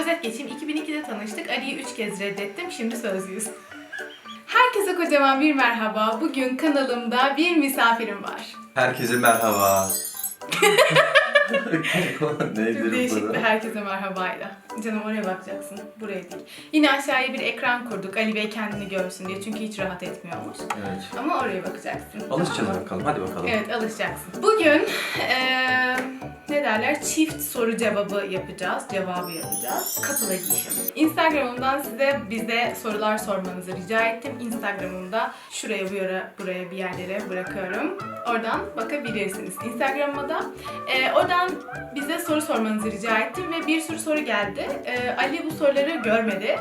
özet geçeyim. 2002'de tanıştık. Ali'yi 3 kez reddettim. Şimdi sözlüyüz. Herkese kocaman bir merhaba. Bugün kanalımda bir misafirim var. Herkese merhaba. Nedir Değişik bu? bir herkese merhabayla. Canım oraya bakacaksın. Buraya değil. Yine aşağıya bir ekran kurduk. Ali Bey kendini görsün diye. Çünkü hiç rahat etmiyormuş. Evet. Ama oraya bakacaksın. Alışacağız Tamam mı? bakalım. Hadi bakalım. Evet alışacaksın. Bugün eee, ne derler çift soru cevabı yapacağız. Cevabı yapacağız. Couple Edition. Instagram'ımdan size bize sorular sormanızı rica ettim. Instagram'ımda şuraya bu yere, buraya bir yerlere bırakıyorum. Oradan bakabilirsiniz. Instagram'ıma da eee, oradan soru sormanızı rica ettim ve bir sürü soru geldi. Eee, Ali bu soruları görmedi.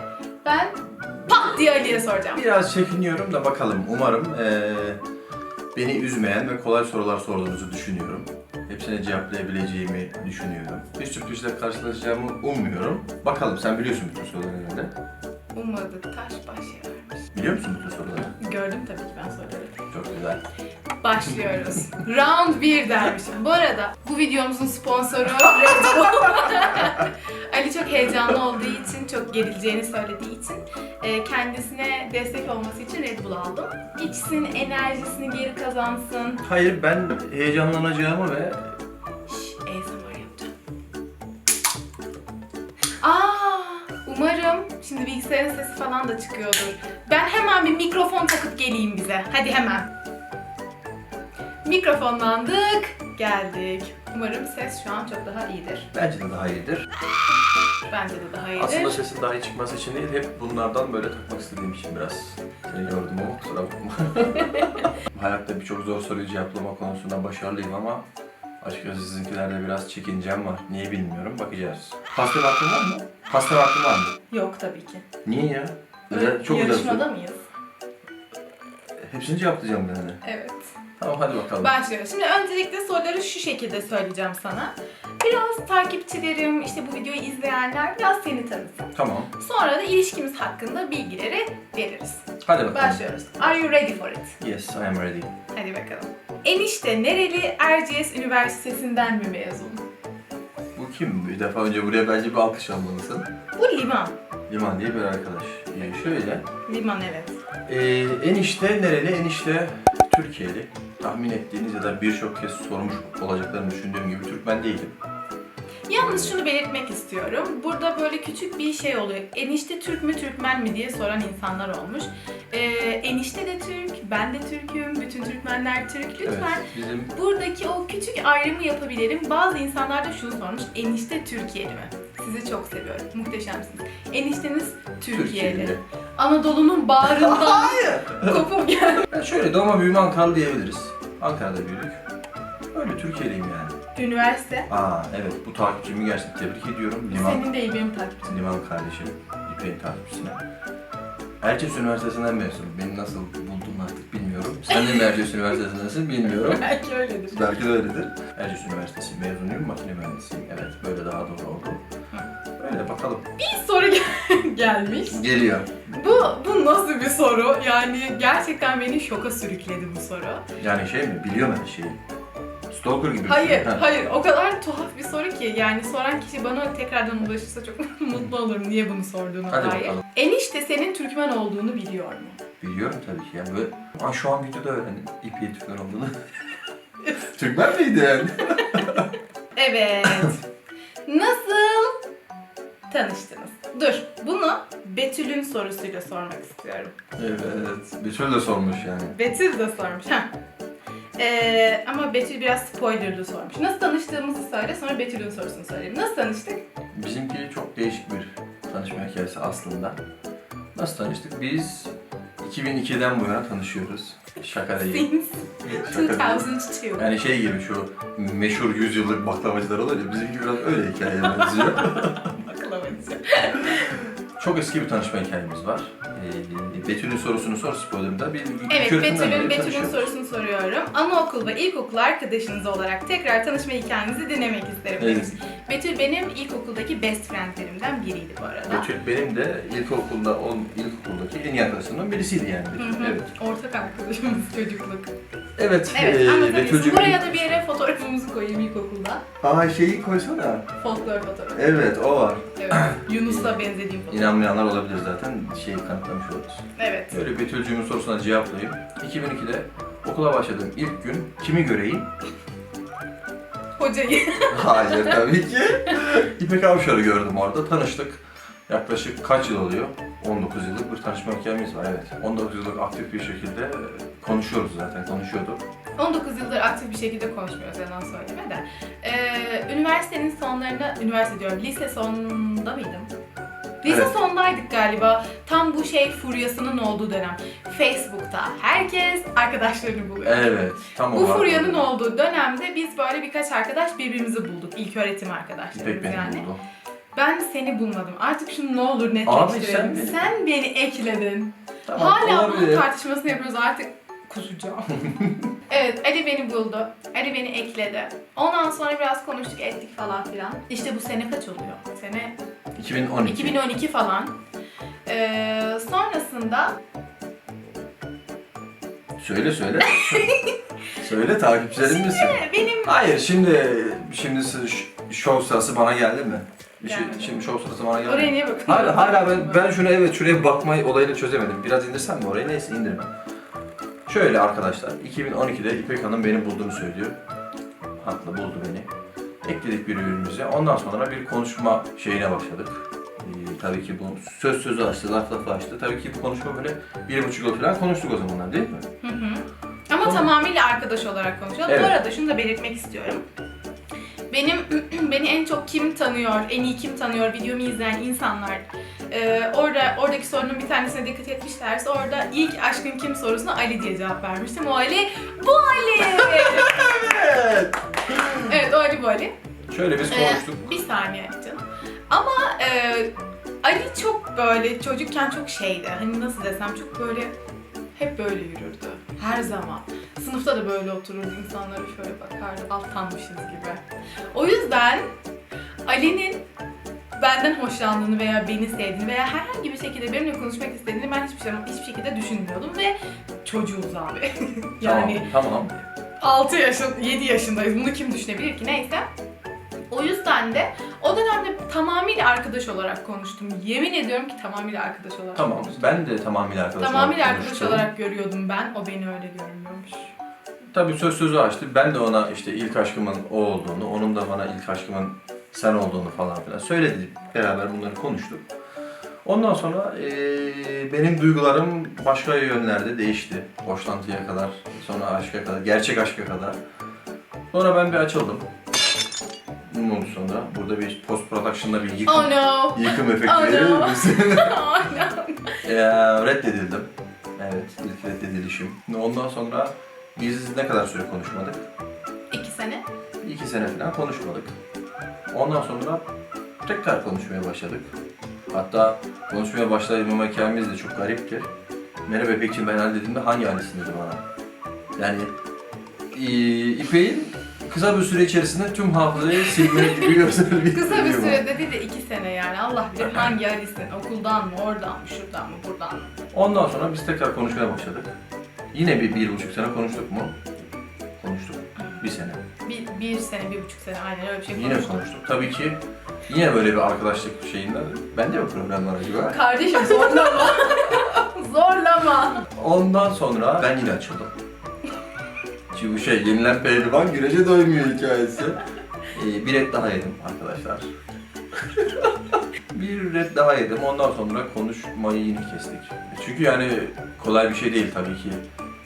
Ben pat diye Ali'ye soracağım. Biraz çekiniyorum da bakalım. Umarım eee, beni üzmeyen ve kolay sorular sorduğunuzu düşünüyorum. Hepsine cevaplayabileceğimi düşünüyorum. Bir sürprizle karşılaşacağımı ummuyorum. Bakalım sen biliyorsun bütün soruları herhalde. Ummadık taş baş yararmış. Biliyor musun bütün soruları? Gördüm tabii ki ben soruları. Çok güzel. Başlıyoruz. Round 1 dermişim. Bu arada bu videomuzun sponsoru Red Bull. Ali çok heyecanlı olduğu için, çok gerileceğini söylediği için e, kendisine destek olması için Red Bull aldım. İçsin, enerjisini geri kazansın. Hayır ben heyecanlanacağımı ve bilgisayarın sesi falan da çıkıyordur. Ben hemen bir mikrofon takıp geleyim bize. Hadi hemen. Mikrofonlandık, geldik. Umarım ses şu an çok daha iyidir. bence de daha iyidir. Bence de daha iyidir. Aslında sesin daha iyi çıkması için değil, hep bunlardan böyle takmak istediğim için biraz seni gördüm ama kusura bakma. Hayatta birçok zor soruyu cevaplama konusunda başarılıyım ama açıkçası sizinkilerde biraz çekincem var. Niye bilmiyorum, bakacağız. Pasta hakkın var mı? Pasta hakkın var mı? Yok tabii ki. Niye ya? Güzel, çok güzel soru. Yarışmada mıyız? Hepsini cevaplayacağım yani. Evet. Tamam hadi bakalım. Başlıyoruz. Şimdi öncelikle soruları şu şekilde söyleyeceğim sana. Biraz takipçilerim, işte bu videoyu izleyenler biraz seni tanısın. Tamam. Sonra da ilişkimiz hakkında bilgileri veririz. Hadi bakalım. Başlıyoruz. Are you ready for it? Yes, I am ready. Hadi bakalım. Enişte nereli Erciyes Üniversitesi'nden mi mezun? Bu kim? Bir defa önce buraya bence bir alkış almalısın. Bu liman. Liman diye bir arkadaş. Ee, şöyle. Liman evet. Ee, enişte nereli? Enişte Türkiye'li. Tahmin ettiğiniz ya da birçok kez sormuş olacaklarını düşündüğüm gibi Türkmen değilim. Yalnız şunu belirtmek istiyorum. Burada böyle küçük bir şey oluyor. Enişte Türk mü Türkmen mi diye soran insanlar olmuş. Ee, enişte de Türk, ben de Türk'üm, bütün Türkmenler Türk. Lütfen Evet, bizim Buradaki o küçük ayrımı yapabilirim. Bazı insanlar da şunu sormuş. Enişte Türkiye'li mi? Sizi çok seviyorum. Muhteşemsiniz. Enişteniz Türkiye'li. Türkiye'li. Anadolu'nun bağrından Hayır. kopup gel. Yani şöyle doğma büyüme Ankaralı diyebiliriz. Ankara'da büyüdük. Öyle Türkiye'liyim yani. Üniversite. Aa evet bu takipçimi gerçekten tebrik ediyorum. Liman, Senin değil benim takipçim. Liman kardeşim. İpek'in takipçisine. Erciyes Üniversitesi'nden mezunum. Beni nasıl buldun artık bilmiyorum. Sen de mi Erciyes Üniversitesi'ndensin bilmiyorum. Belki öyledir. Belki de öyledir. Erciyes Üniversitesi mezunuyum, makine mühendisiyim. Evet, böyle daha doğru oldu. Öyle bakalım. Bir soru gel- gelmiş. Geliyor. Bu, bu nasıl bir soru? Yani gerçekten beni şoka sürükledi bu soru. Yani şey mi, biliyorum her şeyi. Stalker gibi bir Hayır, şey. Ha. hayır. O kadar tuhaf bir soru ki. Yani soran kişi bana tekrardan ulaşırsa çok mutlu olurum niye bunu sorduğuna Hadi dair. bakalım. Enişte senin Türkmen olduğunu biliyor mu? Biliyorum tabii ki yani böyle... Aa, şu an videoda öğrendim İpek'in Türkmen olduğunu. Türkmen miydin? Evet. Nasıl tanıştınız? Dur, bunu Betül'ün sorusuyla sormak istiyorum. evet, Betül de sormuş yani. Betül de sormuş. Heh. Ee, ama Betül biraz spoilerlı sormuş. Nasıl tanıştığımızı söyle, sonra Betül'ün sorusunu söyleyeyim. Nasıl tanıştık? Bizimki çok değişik bir tanışma hikayesi aslında. Nasıl tanıştık? Biz 2002'den bu yana tanışıyoruz. Şaka değil. Şaka değil. 2002. Yani şey gibi şu meşhur 100 yıllık baklavacılar olur ya bizimki biraz öyle hikayeye benziyor. Baklavacı. Çok eski bir tanışma hikayemiz var. Ee, Betül'ün sorusunu sor spoiler'da. Bir, Evet, iki öğretimden Betül'ün Betül'ün sorusunu soruyorum. Anaokul ve ilkokul arkadaşınız olarak tekrar tanışma hikayenizi dinlemek isterim Evet. Betül benim ilkokuldaki best friendlerimden biriydi bu arada. Betül benim de ilkokulda, on, ilkokuldaki en iyi arkadaşlarımdan birisiydi yani. Hı hı. Evet. Ortak arkadaşımız çocukluk. Evet, Evet ee, anlatabilirsin. Betül'cüğüm- Buraya da bir yere fotoğrafımızı koyayım ilkokulda. Aa şeyi koysana. Folklor fotoğrafı. Evet, o var. Evet. Yunus'la benzediğim fotoğraf. İnanmayanlar olabilir zaten. Şeyi kanıtlamış oluruz. Evet. Böyle Betül'cüğümün sorusuna cevaplayayım. 2002'de okula başladığım ilk gün kimi göreyim? Hocayı. Hayır tabii ki. İpek Avşar'ı gördüm orada. Tanıştık. Yaklaşık kaç yıl oluyor? 19 yıllık bir tanışma hikayemiz var evet. 19 yıllık aktif bir şekilde konuşuyoruz zaten, konuşuyorduk. 19 yıldır aktif bir şekilde konuşmuyoruz yalan söyleme de. Ee, üniversitenin sonlarında, üniversite diyorum, lise sonunda mıydım? Lise Evet. sondaydık galiba. Tam bu şey furyasının olduğu dönem. Facebook'ta herkes arkadaşlarını buluyor. Evet, tam Bu furyanın olduğu dönemde biz böyle birkaç arkadaş birbirimizi bulduk. İlk öğretim İpek arkadaşlarımız beni yani. buldu. Ben seni bulmadım. Artık şunu ne olur netleştirelim. sen sen, beni- ekledin. Tamam, Hala bunun olabilir. tartışmasını yapıyoruz artık kusacağım. evet Ali beni buldu. Ali beni ekledi. Ondan sonra biraz konuştuk ettik falan filan. İşte bu sene kaç oluyor? Sene 2012. 2012 falan. Ee, sonrasında Söyle söyle. söyle takipçilerin misin? benim Hayır şimdi şimdi siz ş- şov sırası bana geldi mi? Bir şey, Gelmedi. şimdi şov sırası bana geldi. oraya mi? niye bakıyorsun? Hala hala ben ben şuna evet şuraya bakmayı olayını çözemedim. Biraz indirsem mi orayı? Neyse indirme. Şöyle arkadaşlar 2012'de İpek Hanım beni bulduğunu söylüyor. Haklı buldu beni. Ekledik birbirimize. Ondan sonra bir konuşma şeyine başladık. Ee, tabii ki bu söz sözü açtı, laf lafı açtı. Tabii ki bu konuşma böyle bir buçuk yıl falan konuştuk o zamanlar değil mi? Hı hı. Ama Tamam. tamamıyla arkadaş olarak konuşuyoruz. Evet. Bu arada şunu da belirtmek istiyorum. Benim beni en çok kim tanıyor, en iyi kim tanıyor videomu izleyen insanlar e, orada oradaki sorunun bir tanesine dikkat etmişlerse orada ilk aşkın kim sorusuna Ali diye cevap vermiştim. O Ali, bu Ali. Evet. evet o Ali bu Ali. Şöyle biz Ee, konuştuk. bir saniye canım. Ama e, Ali çok böyle çocukken çok şeydi. Hani nasıl desem çok böyle hep böyle yürürdü. Her zaman. Sınıfta da böyle otururdu. insanlara şöyle bakardı. Alttanmışız gibi. O yüzden Ali'nin benden hoşlandığını veya beni sevdiğini veya herhangi bir şekilde benimle konuşmak istediğini ben hiçbir, şey, hiçbir şekilde düşünmüyordum ve çocuğuz abi. yani Tamam, tamam. 6 yaşın, 7 yaşındayız. Bunu kim düşünebilir ki? Neyse. O yüzden de o dönemde tamamıyla arkadaş olarak konuştum. Yemin ediyorum ki tamamıyla arkadaş olarak Tamam. konuştum. Ben de tamamıyla arkadaş Tamamıyla olarak arkadaş konuştum. olarak görüyordum ben. O beni öyle görmüyormuş. Tabii söz sözü açtı. Ben de ona işte ilk aşkımın o olduğunu, onun da bana ilk aşkımın sen olduğunu falan filan söyledi. Beraber bunları konuştuk. Ondan sonra eee, benim duygularım başka yönlerde değişti. Boşlantıya kadar, sonra aşka kadar, gerçek aşka kadar. Sonra ben bir açıldım. Ne oldu sonra? Burada bir post production'da bir yıkım, Oh no! yıkım efektleri. Oh no. Oh no! Eee, reddedildim. Evet, ilk reddedilişim. Ondan sonra biz ne kadar süre konuşmadık? İki sene. İki sene falan konuşmadık. Ondan sonra tekrar konuşmaya başladık. Hatta konuşmaya başladığım hikayemiz de çok gariptir. Merhaba İpek'ciğim ben Ali dediğimde hangi Ali'sin dedi bana. Yani İ- İpek'in kısa bir süre içerisinde tüm hafızayı silme gibi bir özelliği Kısa bir var. sürede değil de iki sene yani. Allah bilir hangi Alice'in. Okuldan mı, oradan mı, şuradan mı, buradan mı? Ondan sonra biz tekrar konuşmaya başladık. Yine bir, bir buçuk sene konuştuk mu? Konuştuk. Bir sene. Bir, bir sene, bir buçuk sene aynen öyle bir şey Yine konuştuk. konuştuk. Tabii ki yine böyle bir arkadaşlık şeyinde bende mi problem var acaba? Kardeşim zorlama. zorlama. Ondan sonra ben yine açıldım. Çünkü bu şey yenilen pehlivan güreşe doymuyor hikayesi. Ee, bir red daha yedim arkadaşlar. bir red daha yedim. Ondan sonra konuşmayı yine kestik. Çünkü yani kolay bir şey değil tabii ki.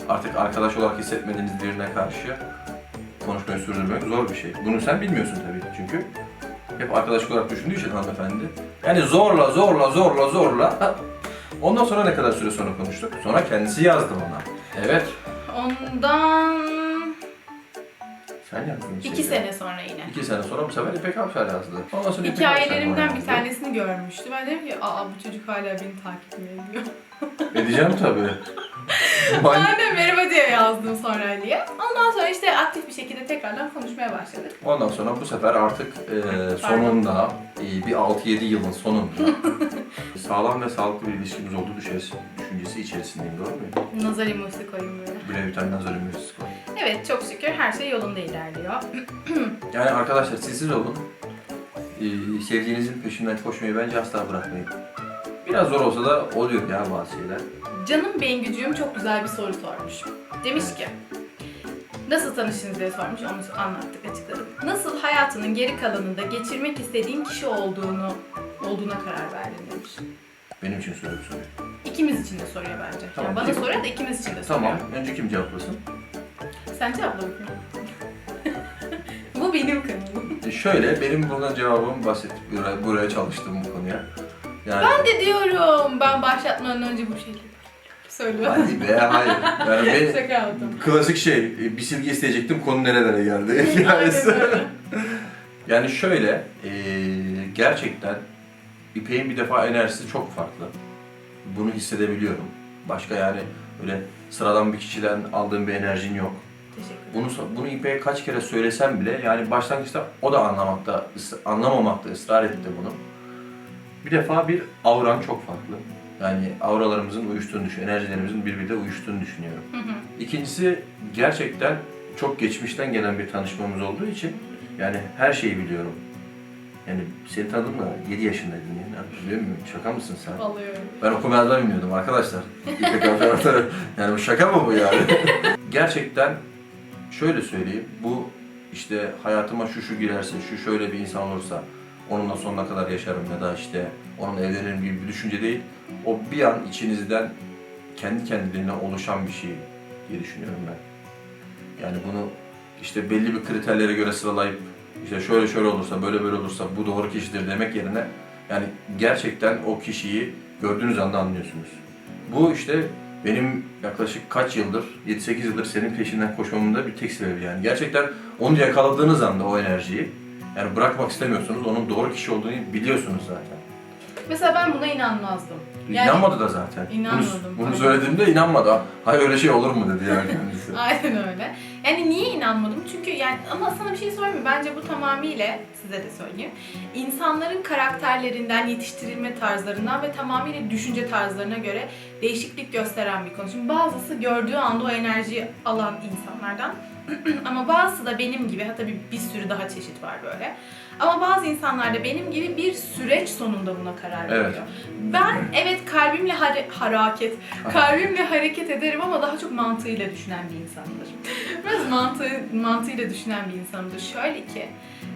Artık arkadaş olarak hissetmediğiniz birine karşı konuşmayı sürdürmek zor bir şey. Bunu sen bilmiyorsun tabii çünkü hep arkadaş olarak düşündüğü için hanımefendi. Yani zorla zorla zorla zorla. Ondan sonra ne kadar süre sonra konuştuk? Sonra kendisi yazdı bana. Evet. Ondan Sen yazdın. iki şeyi. sene sonra yine. İki sene sonra bu sefer İpek Avşar yazdı. Ondan sonra İpek Hikayelerimden bir tanesini görmüştüm. Ben dedim ki aa bu çocuk hala beni takip mi ediyor? Edeceğim tabii. Ben de merhaba diye yazdım sonra Ali'ye. Ondan sonra işte aktif bir şekilde tekrardan konuşmaya başladık. Ondan sonra bu sefer artık e, sonunda e, bir 6-7 yılın sonunda sağlam ve sağlıklı bir ilişkimiz olduğu düşüncesi, düşüncesi içerisindeyim doğru mu? Nazar emoji koyayım böyle. Buraya bir tane nazar ünlüsü koy. Evet çok şükür her şey yolunda ilerliyor. Yani arkadaşlar sessiz olun. E, sevdiğinizin peşinden koşmayı bence asla bırakmayın. Biraz zor olsa da oluyor ya bazı şeyler. Canım Bengücüğüm çok güzel bir soru sormuş. Demiş ki, nasıl tanıştınız diye sormuş, onu anlattık, açıkladık. Nasıl hayatının geri kalanında geçirmek istediğin kişi olduğunu olduğuna karar verdin demiş. Benim için soru bir soru. İkimiz için de soruyor bence. Tamam, Yani bana kim- soruyor da ikimiz için de soruyor. Tamam. Önce kim cevaplasın? Sen cevapla bakayım. Bu benim kanalım. E, şöyle benim buradan cevabım basit. Buraya, buraya çalıştım bu konuya. Yani Ben de diyorum, ben başlatmadan önce bu şeyleri söylüyorum. hadi be hayır. Yani ben, Şaka yaptım. Klasik şey, e, bir silgi isteyecektim, konu nerelere geldi hikayesi. Aynen öyle. yani şöyle, e, gerçekten İpek'in bir defa enerjisi çok farklı. Bunu hissedebiliyorum. Başka yani öyle sıradan bir kişiden aldığım bir enerjin yok. Teşekkür ederim. Bunu bunu İpek'e kaç kere söylesem bile yani başlangıçta o da anlamakta, ıs- anlamamakta ısrar etti bunu. Bir defa bir auran çok farklı. Yani auralarımızın uyuştuğunu düşün, enerjilerimizin birbiriyle uyuştuğunu düşünüyorum. Hı hı. İkincisi gerçekten çok geçmişten gelen bir tanışmamız olduğu için yani her şeyi biliyorum. Yani seni tanıdım da 7 yaşındaydın yani. Biliyor musun? Şaka mısın sen? Alıyorum. Ben okumazdan bilmiyordum arkadaşlar. Yani bu şaka mı bu yani? Gerçekten şöyle söyleyeyim. Bu işte hayatıma şu şu girerse, şu şöyle bir insan olursa onunla sonuna kadar yaşarım ya da işte onunla evlenirim gibi bir düşünce değil. O bir an içinizden kendi kendiliğine oluşan bir şey diye düşünüyorum ben. Yani bunu işte belli bir kriterlere göre sıralayıp işte şöyle şöyle olursa, böyle böyle olursa bu doğru kişidir demek yerine yani gerçekten o kişiyi gördüğünüz anda anlıyorsunuz. Bu işte benim yaklaşık kaç yıldır, 7-8 yıldır senin peşinden koşmamın da bir tek sebebi yani. Gerçekten onu yakaladığınız anda o enerjiyi, yani bırakmak istemiyorsunuz, onun doğru kişi olduğunu biliyorsunuz zaten. Mesela ben buna inanmazdım. Yani- İnanmadı da zaten. İnanmadım. Bunu, bunu söylediğimde inanmadı. Hayır öyle şey olur mu dedi yani kendisi. Aynen öyle. Yani niye inanmadım? Çünkü yani ama sana bir şey söyleyeyim mi? Bence bu tamamıyla size de söyleyeyim. İnsanların karakterlerinden, yetiştirilme tarzlarından ve tamamıyla düşünce tarzlarına göre değişiklik gösteren bir konu. Şimdi bazısı gördüğü anda o enerjiyi alan insanlardan ama bazısı da benim gibi, hatta bir, bir sürü daha çeşit var böyle. Ama bazı insanlar da benim gibi bir süreç sonunda buna karar veriyor. Evet. Ben evet kalbimle hare- hareket, kalbimle hareket ederim ama daha çok mantığıyla düşünen bir insanımdır. Biraz mantığı, mantığıyla düşünen bir insanımdır. Şöyle ki,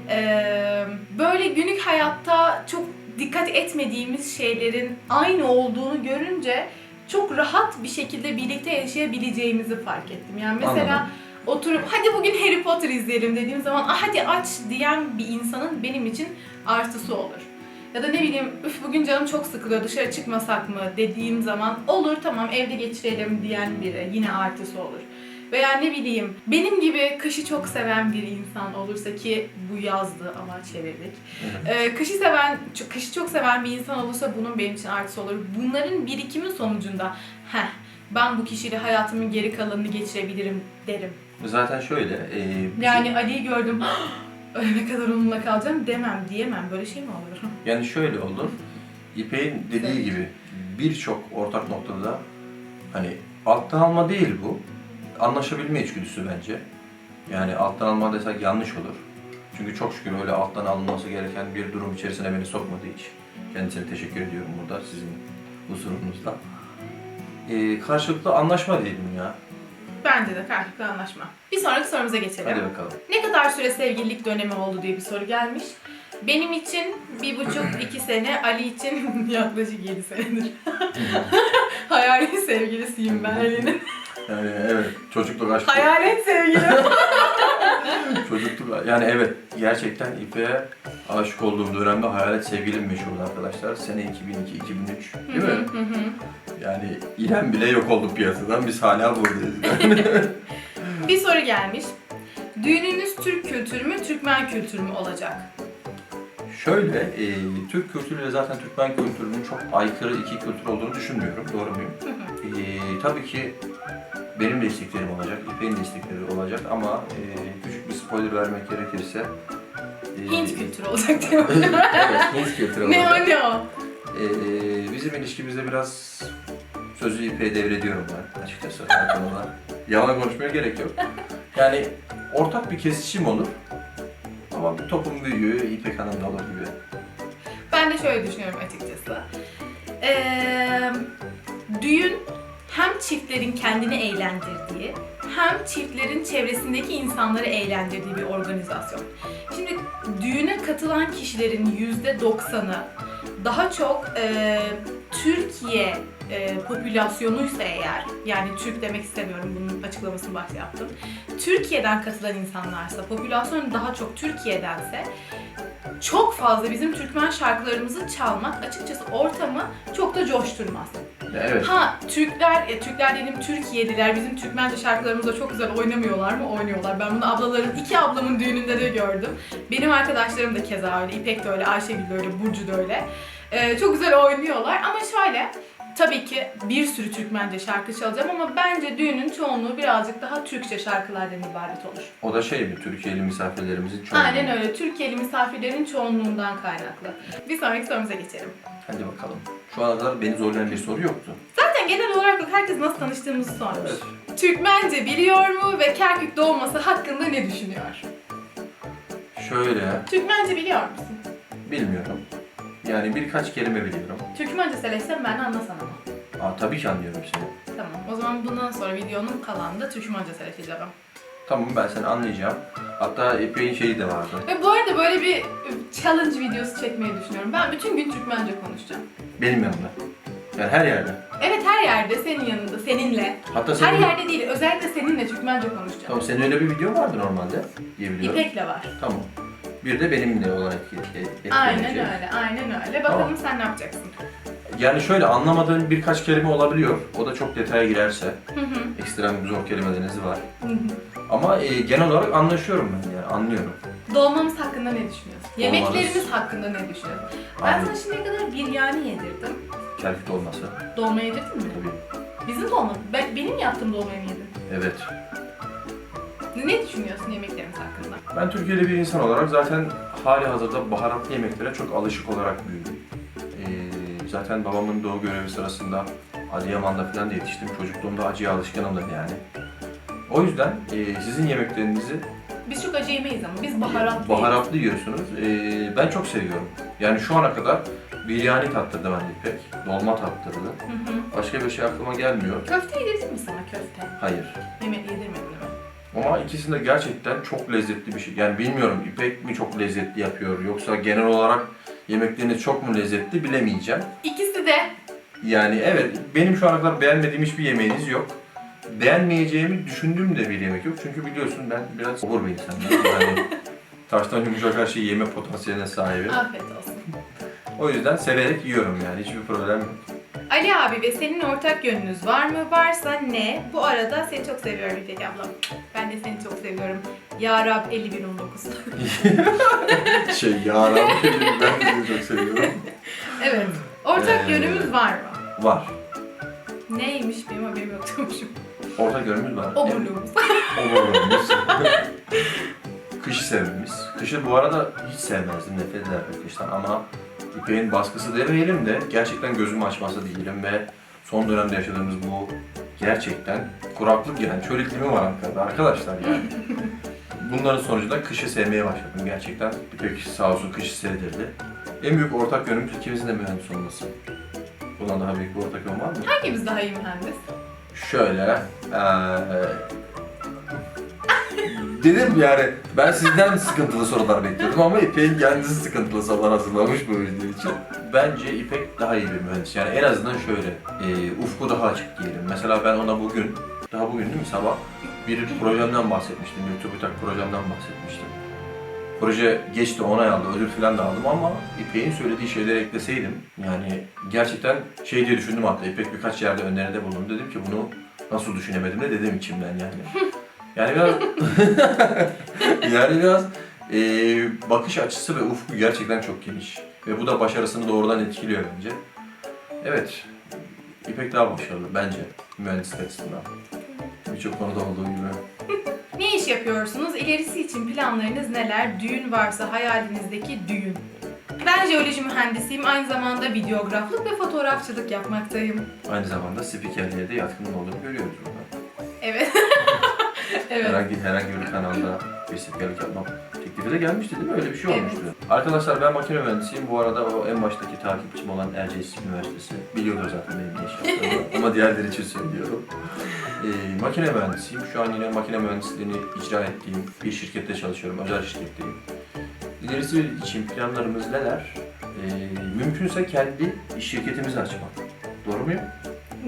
eee, böyle günlük hayatta çok dikkat etmediğimiz şeylerin aynı olduğunu görünce çok rahat bir şekilde birlikte yaşayabileceğimizi fark ettim. Yani mesela Anladım. Oturup hadi bugün Harry Potter izleyelim dediğim zaman ah hadi aç diyen bir insanın benim için artısı olur. Ya da ne bileyim üf bugün canım çok sıkılıyor dışarı çıkmasak mı dediğim zaman olur tamam evde geçirelim diyen biri yine artısı olur. Veya ne bileyim benim gibi kışı çok seven bir insan olursa ki bu yazdı ama çevirdik. Ee, kışı seven, kışı çok seven bir insan olursa bunun benim için artısı olur. Bunların birikimi sonucunda heh ben bu kişiyle hayatımın geri kalanını geçirebilirim derim. Zaten şöyle, e, bizim- Yani Ali'yi gördüm. Ölene kadar onunla kalacağım demem, diyemem. Böyle şey mi olur? Yani şöyle olur. İpek'in dediği gibi birçok ortak noktada hani alttan alma değil bu. Anlaşabilme içgüdüsü bence. Yani alttan alma desek yanlış olur. Çünkü çok şükür öyle alttan alınması gereken bir durum içerisine beni sokmadı hiç. Kendisine teşekkür ediyorum burada sizin huzurunuzda. Ee, karşılıklı anlaşma diyelim ya. Bence de karşılıklı anlaşma. Bir sonraki sorumuza geçelim. Hadi bakalım. Ne kadar süre sevgililik dönemi oldu diye bir soru gelmiş. Benim için bir buçuk iki sene, Ali için yaklaşık yedi senedir. Hayali sevgilisiyim ben Ali'nin. Yani evet çocukluk aşkı. Hayalet sevgilim. Çocukluk yani evet gerçekten İpek'e aşık olduğum dönemde hayalet sevgilim meşhurdu arkadaşlar. Sene 2002-2003 değil mi? Hı hı. Yani İrem bile yok oldu piyasadan biz hala buradayız. Bir soru gelmiş. Düğününüz Türk kültürü mü, Türkmen kültürü mü olacak? Şöyle, e, Türk kültürüyle zaten Türkmen kültürünün çok aykırı iki kültür olduğunu düşünmüyorum. Doğru muyum? E, tabii ki benim de isteklerim olacak, İpek'in de istekleri olacak ama e, küçük bir spoiler vermek gerekirse... e, Hint kültürü olacak diyor. evet, Hint kültürü ne olacak. o ne o? Ee, bizim ilişkimizde biraz sözü ipe devrediyorum ben açıkçası bu konuda. Yalan konuşmaya gerek yok. Yani ortak bir kesişim olur. Ama bir topun büyüğü İpek Hanım'da olur gibi. Ben de şöyle düşünüyorum açıkçası. Ee, düğün hem çiftlerin kendini eğlendirdiği hem çiftlerin çevresindeki insanları eğlendirdiği bir organizasyon. Şimdi düğüne katılan kişilerin yüzde doksanı daha çok e, Türkiye e, popülasyonuysa eğer, yani Türk demek istemiyorum bunun açıklamasını başta yaptım. Türkiye'den katılan insanlarsa, popülasyon daha çok Türkiye'dense çok fazla bizim Türkmen şarkılarımızı çalmak açıkçası ortamı çok da coşturmaz. Ya evet. Ha Türkler, e, Türkler dedim Türkiye'liler bizim Türkmence şarkılarımızı çok güzel oynamıyorlar mı? Oynuyorlar. Ben bunu ablaların, iki ablamın düğününde de gördüm. Benim arkadaşlarım da keza öyle, İpek de öyle, Ayşegül de öyle, Burcu da öyle. Ee, çok güzel oynuyorlar ama şöyle, tabii ki bir sürü Türkmence şarkı çalacağım ama bence düğünün çoğunluğu birazcık daha Türkçe şarkılardan ibaret olur. O da şey mi? Türkiye'li misafirlerimizin çoğunluğu. Aynen öyle. Türkiye'li misafirlerin çoğunluğundan kaynaklı. Bir sonraki sorumuza geçelim. Hadi bakalım. Şu ana kadar beni zorlayan bir soru yoktu. Zaten genel olarak. Herkes nasıl tanıştığımızı sormuş. Evet. Türkmence biliyor mu ve Kerkük doğması hakkında ne düşünüyor? Şöyle, Türkmence biliyor musun? bilmiyorum. Yani birkaç kelime biliyorum. Türkmence söylesem ben anlasam ama. Aa, tabii ki anlıyorum seni. Tamam. O zaman bundan sonra videonun kalanında Türkmence söyleyeceğim. Tamam ben seni anlayacağım. Hatta epey şeyi de vardı. Ve bu arada böyle bir challenge videosu çekmeyi düşünüyorum. Ben bütün gün Türkmence konuşacağım. Benim yanımda. Yani her yerde. Evet her yerde senin yanında, seninle. Hatta Her senin, yerde değil, özellikle seninle Türkmence konuşacağım. Tamam senin öyle bir video vardı normalde diye biliyorum. İpek'le var. Tamam. Bir de benimle olan etki, e, etkilenecek. Aynen öyle, aynen öyle. Bakalım Tamam. sen ne yapacaksın? Yani şöyle anlamadığın birkaç kelime olabiliyor. O da çok detaya girerse. Hı hı. Ekstrem zor kelimeleriniz var. Hı hı. Ama e, genel olarak anlaşıyorum ben yani anlıyorum. Dolmamız hakkında ne düşünüyorsun? Yemeklerimiz hakkında ne düşünüyorsun? Ben Abi, sana şimdiye kadar biryani yedirdim. kerkük olması. Dolma yedirdin mi? Tabii. Bizim dolma. Ben, benim yaptığım dolmayı mı yedin? Evet. Ne düşünüyorsun yemeklerimiz hakkında? Ben Türkiye'de bir insan olarak zaten hali hazırda baharatlı yemeklere çok alışık olarak büyüdüm. Ee, zaten babamın doğu görevi sırasında Adıyaman'da falan da yetiştim. Çocukluğumda acıya alışkınımdır yani. O yüzden e, sizin yemeklerinizi Biz çok acı yemeyiz ama biz baharatlı baharatlı yiyorsunuz. Ee, ben çok seviyorum. Yani şu ana kadar biryani tattırdı bende İpek. Dolma tattırdı. Hı hı. Başka bir şey aklıma gelmiyor. Köfte yedirdim mi sana köfte? Hayır. Yemek yedirmedim Ama ikisinde gerçekten çok lezzetli bir şey. Yani bilmiyorum İpek mi çok lezzetli yapıyor yoksa genel olarak yemekleriniz çok mu lezzetli bilemeyeceğim. İkisi de Yani evet benim şu ana kadar beğenmediğim hiçbir yemeğiniz yok. Beğenmeyeceğimi düşündüğüm de bir yemek yok. Çünkü biliyorsun ben biraz obur bir insanım. Yani taştan yumuşak her şeyi yeme potansiyeline sahibim. afiyet olsun. O yüzden severek yiyorum yani hiçbir problem yok. Ali abi ve senin ortak yönünüz var mı? Varsa ne? Bu arada seni çok seviyorum İpek ablam. Ben de seni çok seviyorum. Ya Rab 5119. şey ya ben sizi çok seviyorum. evet. Ortak Ee, yönümüz var mı? Var. Neymiş benim haberim yokmuşum. Ortak yönümüz var. Oburluğumuz. Oburluğumuz. Kışı sevmemiz. Kışı bu arada hiç sevmezdim, nefret ederdim kıştan ama İpek'in baskısı demeyelim de gerçekten gözümü açması değilim ve son dönemde yaşadığımız bu gerçekten kuraklık yani çöl iklimi var Ankara'da arkadaşlar yani. Bunların sonucunda kışı sevmeye başladım gerçekten. İpek sağ olsun kışı sevdirdi. En büyük ortak yönümüz ikimizin de mühendis olması. Bundan daha büyük bir ortak yön var mı? Hangimiz daha iyi mühendis? Şöyle, eee dedim yani ben sizden sıkıntılı sorular bekliyordum ama İpek'in kendisi sıkıntılı sorular hazırlamış bu video için. Bence İpek daha iyi bir mühendis. Yani en azından şöyle, eee ufku daha açık diyelim. Mesela ben ona bugün, daha bugün değil mi sabah bir projemden bahsetmiştim, bir TÜBİTAK projemden bahsetmiştim. Proje geçti, onay aldı, ödül falan da aldım ama İpek'in söylediği şeyleri ekleseydim yani gerçekten şey diye düşündüm hatta İpek birkaç yerde öneride bulundu. Dedim ki bunu nasıl düşünemedim de dedim içimden yani. Yani biraz yani biraz e, bakış açısı ve ufku gerçekten çok geniş. Ve bu da başarısını doğrudan etkiliyor bence. Evet, İpek daha başarılı bence mühendislik açısından. Birçok konuda olduğu gibi. Ne iş yapıyorsunuz? İlerisi için planlarınız neler? Düğün varsa hayalinizdeki düğün. Ben jeoloji mühendisiyim. Aynı zamanda videograflık ve fotoğrafçılık yapmaktayım. Aynı zamanda spikerliğe de yatkınlık olduğunu görüyoruz burada. Evet. evet. Herhangi, herhangi bir kanalda bir spikerlik yapmak teklifi de gelmişti değil mi? Öyle bir şey olmuştu. Arkadaşlar ben makine mühendisiyim. Bu arada o en baştaki takipçim olan Erciyes Üniversitesi biliyordur zaten benim ne iş yaptığımı ama diğerleri için söylüyorum. Ee, makine mühendisiyim. Şu an yine makine mühendisliğini icra ettiğim bir şirkette çalışıyorum. Özel şirketteyim. İlerisi için planlarımız neler? Ee, mümkünse kendi şirketimizi açmak. Doğru muyum?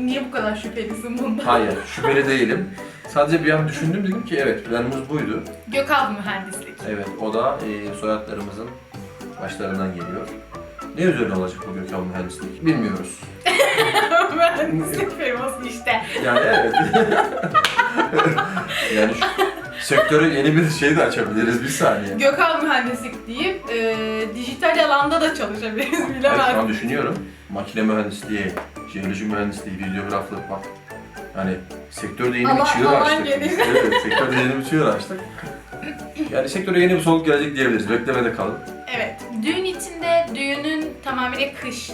Niye bu kadar şüphelisin bundan? Hayır, şüpheli değilim. Sadece bir an düşündüm dedim ki evet planımız buydu. Gökhan mühendislik. Evet, o da e, soyadlarımızın başlarından geliyor. Ne üzerine olacak bu Gökhan mühendislik bilmiyoruz. mühendislik firması işte. Yani evet. yani şu, sektöre yeni bir şey de açabiliriz bir saniye. Gökhan mühendislik deyip e, dijital alanda da çalışabiliriz Evet, şu bilemem. an düşünüyorum. Makine mühendisliği, jeoloji mühendisliği, videograflık bak. Yani sektörde yeni bir çığır açtık. geniş. Evet, sektörde yeni bir çığır açtık. Yani sektöre yeni bir soluk gelecek diyebiliriz. Beklemede kalın. Evet. Düğün içinde düğünün tamamıyla kış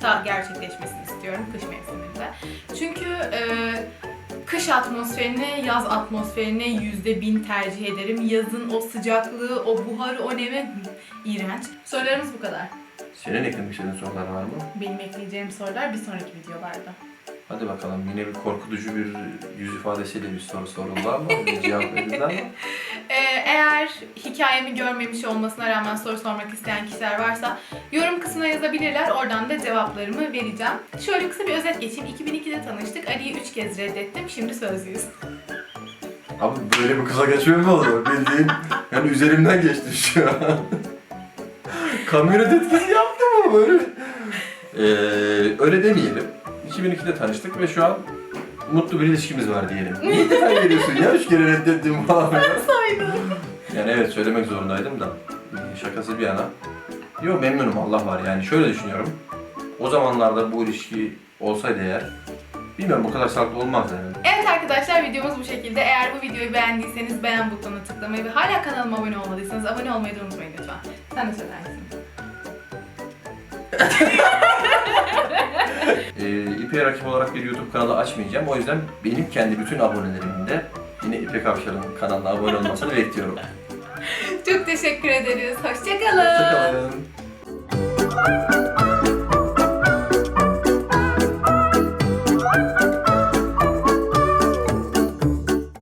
ta gerçekleşmesini istiyorum. Kış mevsiminde. Çünkü e, kış atmosferine, yaz atmosferine yüzde bin tercih ederim. Yazın o sıcaklığı, o buharı, o nemi hı, iğrenç. Sorularımız bu kadar. Senin eklemek istediğin sorular var mı? Benim ekleyeceğim sorular bir sonraki videolarda. Hadi bakalım yine bir korkutucu bir yüz ifadesiyle bir soru soruldu ama bir cevap verildi ama Ee, eğer hikayemi görmemiş olmasına rağmen soru sormak isteyen kişiler varsa yorum kısmına yazabilirler. Oradan da cevaplarımı vereceğim. Şöyle kısa bir özet geçeyim. 2002'de tanıştık. Ali'yi 3 kez reddettim. Şimdi sözlüyüz. Abi böyle bir kısa geçme mi olur? Bildiğin yani üzerimden geçti şu an. Kamyonet etkisi yaptı mı böyle? Ee, öyle demeyelim. 2002'de tanıştık ve şu an mutlu bir ilişkimiz var diyelim. Niye detay veriyorsun ya? Üç kere reddettim falan. Saydım. Yani evet söylemek zorundaydım da şakası bir yana. Yo memnunum Allah var yani şöyle düşünüyorum. O zamanlarda bu ilişki olsaydı eğer bilmiyorum bu kadar sağlıklı olmazdı yani. Evet arkadaşlar videomuz bu şekilde. Eğer bu videoyu beğendiyseniz beğen butonuna tıklamayı ve hala kanalıma abone olmadıysanız abone olmayı da unutmayın lütfen. Sen de söylersin. Ee, İpek'e rakip olarak bir YouTube kanalı açmayacağım. O yüzden benim kendi bütün abonelerimin de yine İpek Avşar'ın kanalına abone olmasını bekliyorum. Çok teşekkür ederiz. Hoşçakalın. Hoşçakalın.